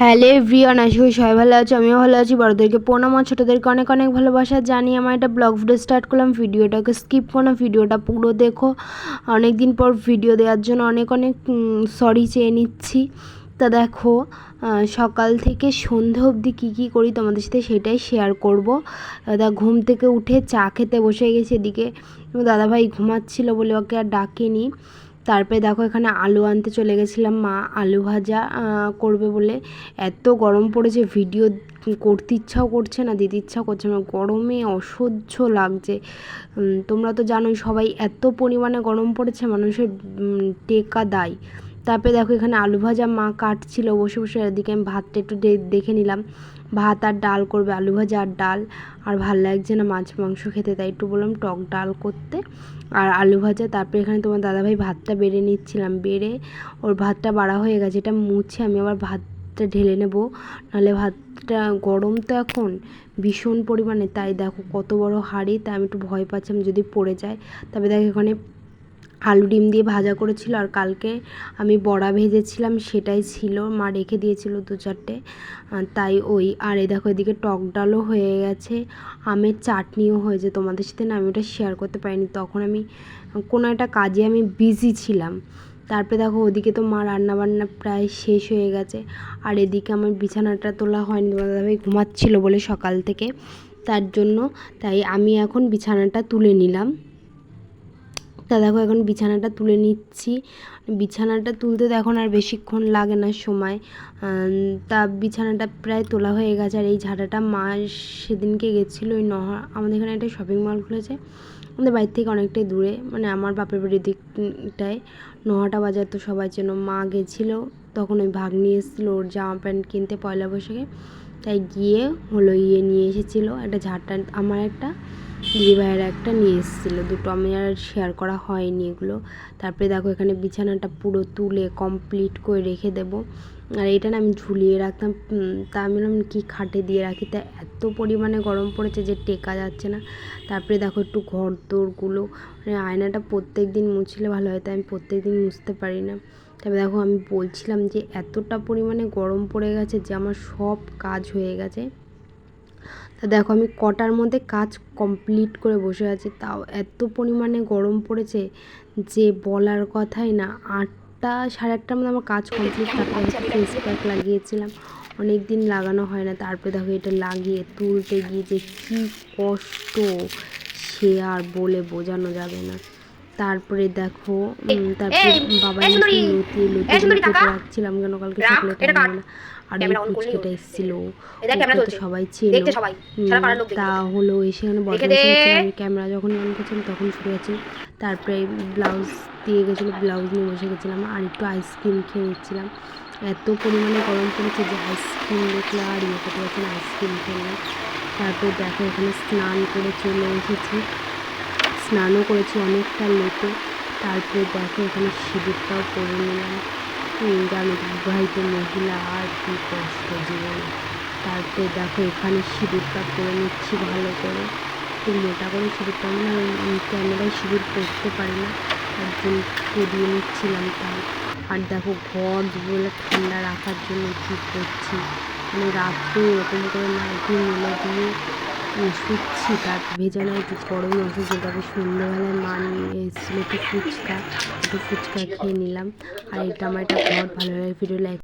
Hello everyone, আশা করি সবাই ভালো আছো, আমিও ভালো আছি। বড়োদেরকে, প্রণাম আর ছোটোদেরকে অনেক অনেক ভালোবাসা। জানিয়ে আমার একটা ব্লগ ভিডিও স্টার্ট করলাম। ভিডিওটাকে স্কিপ করো না, ভিডিওটা পুরো দেখো। অনেক দিন পর ভিডিও দেওয়ার জন্য অনেক অনেক সরি চেয়ে নিচ্ছি। তা দেখো সকাল থেকে সন্ধে অবধি কী কী করি তোমাদের সাথে সেটাই শেয়ার করব। দা ঘুম থেকে উঠে চা খেতে বসে গেছে এদিকে। দাদাভাই ঘুমাচ্ছিল বলে ওকে আর ডাকিনি। তারপরে দেখো এখানে আলু আনতে চলে গেছিলাম, মা আলু ভাজা করবে বলে। এত গরম পড়েছে, ভিডিও করতে ইচ্ছাও করছে না, দিতে ইচ্ছাও করছে না। গরমে অসহ্য লাগছে। তোমরা তো জানোই সবাই এত পরিমাণে গরম পড়েছে, মানুষের টেকা দায়। তারপরে দেখো এখানে আলু ভাজা মা কাটছিল, বসে বসে এদিকে আমি ভাতটা একটু দেখে নিলাম। ভাত আর ডাল করবে, আলু ভাজা আর ডাল। আর ভালো লাগছে না মাছ মাংস খেতে, তাই একটু বললাম টক ডাল করতে। আর আলু ভাজা, তারপরে এখানে তোমার দাদাভাই ভাতটা বেড়ে নিচ্ছিলাম। বেড়ে ওর ভাতটা বাড়া হয়ে গেছে, এটা মুছে আমি আবার ভাতটা ঢেলে নেব। নাহলে ভাতটা গরম তো এখন, ভীষণ পরিমাণে। তাই দেখো কত বড় হাঁড়ি, তাই আমি একটু ভয় পাচ্ছিলাম যদি পড়ে যায়। তবে দেখো এখানে আলু ডিম দিয়ে ভাজা করেছিল আর কালকে আমি বড়া ভেজেছিলাম, সেটাই ছিল। মা রেখে দিয়েছিল দু চারটে। তাই ওই, আর এই দেখো এদিকে টক ডালও হয়ে গেছে, আমের চাটনিও হয়েছে তোমাদের সাথে না, আমি ওটা শেয়ার করতে পারিনি। তখন আমি কোনো একটা কাজে আমি বিজি ছিলাম। তারপরে দেখো ওদিকে তো মা রান্নাবান্না প্রায় শেষ হয়ে গেছে, আর এদিকে আমার বিছানাটা তোলা হয়নি, তোমার দাদাভাই ঘুমাচ্ছিল বলে সকাল থেকে। তার জন্য তাই আমি এখন বিছানাটা তুলে নিলাম। তা দেখো, এখন বিছানাটা তুলে নিচ্ছি। বিছানাটা তুলতে তো এখন আর বেশিক্ষণ লাগে না সময়। তা বিছানাটা প্রায় তোলা হয়ে গেছে। আর এই ঝাঁটাটা মা সেদিনকে গেছিল, ওই নহা আমাদের এখানে একটা শপিং মল খুলেছে। আমাদের বাড়ির থেকে অনেকটাই দূরে মানে আমার বাপের বাড়ির দিকটায়। নহাটা বাজার তো সবাই চেন মা গেছিল, তখন ওই ভাগ নিয়ে এসেছিল, ওর জামা প্যান্ট কিনতে পয়লা বৈশাখে। তাই গিয়ে হলো ইয়ে নিয়ে এসেছিল, একটা ঝাঁটা, আমার একটা দিদিভাইয়ের একটা নিয়ে এসেছিল। দুটো আমি আর শেয়ার করা হয়নি এগুলো। তারপরে দেখো এখানে বিছানাটা পুরো তুলে কমপ্লিট করে রেখে দেবো। আর এটা না আমি ঝুলিয়ে রাখতাম তা আমি বললাম কী খাটে দিয়ে রাখি। তা এত পরিমাণে গরম পড়েছে যে টেকা যাচ্ছে না। তারপরে দেখো একটু ঘর দোরগুলো মানে আয়নাটা প্রত্যেক দিন মুছলে ভালো হয়, তাই আমি প্রত্যেক দিন মুছতে পারি না। তবে দেখো আমি বলছিলাম যে এতটা পরিমাণে গরম পড়ে গেছে যে আমার সব কাজ হয়ে গেছে। তা দেখো আমি কটার মধ্যে কাজ কমপ্লিট করে বসে আছি। তাও এত পরিমাণে গরম পড়েছে যে বলার কথাই না। আটটা সাড়ে আটটার মধ্যে আমার কাজ কমপ্লিট তারপরে ফেস প্যাক লাগিয়েছিলাম। অনেক দিন লাগানো হয় না তারপরে দেখো এটা লাগিয়ে তুলতে গিয়ে যে কী কষ্ট সে আর বলে বোঝানো যাবে না। তারপরে দেখো তারপরে বাবা! লুতিয়ে লুতিয়ে লুতিয়ে রাখছিলাম কেন কালকে সকালে টাইম না। আর এসেছিল। এই। সবাই ছিল। তা হলো রেখে বদমাইশি আমি ক্যামেরা যখন অন করছিলাম তখন শুরু তারপরে ব্লাউজ দিয়ে গেছিল ব্লাউজ নিয়ে বসে গেছিলাম আর একটু আইসক্রিম খেয়ে নিচ্ছিলাম। এত পরিমাণে গরম পড়েছে যে আইসক্রিম দেখলে আর ইয়ে করতে পারছি আইসক্রিম খেলাম তারপর দেখো এখানে স্নান করে চলে এসেছি। স্নানও করেছি অনেকটা লেটে। তারপরে দেখো এখানে সিঁদুরটাও করে নিলাম। তো বিবাহিত মহিলা, আর কি কষ্ট জীবনে তারপরে দেখো এখানে সিঁদুরটা করে নিচ্ছি ভালো করে। একটু মোটা করে সিঁদুরটা না ক্যামেরায় সিঁদুর করতে পারি না। তার জন্য করিয়ে নিচ্ছিলাম তাই। আর দেখো ঘর বলে ঠান্ডা রাখার জন্য কী করছি? মানে রাত্রে এরকম করে নাইটি মেলে দিয়ে শুচ্ছি তার ভেজা নাইটি গরম অসুস্থ তারপরে সন্ধ্যেবেলায় মা নিয়ে এসেছিল একটু ফুচকা একটু ফুচকা খেয়ে নিলাম। আর এটা আমার একটা ভালো লাগে ভিডিও লাইক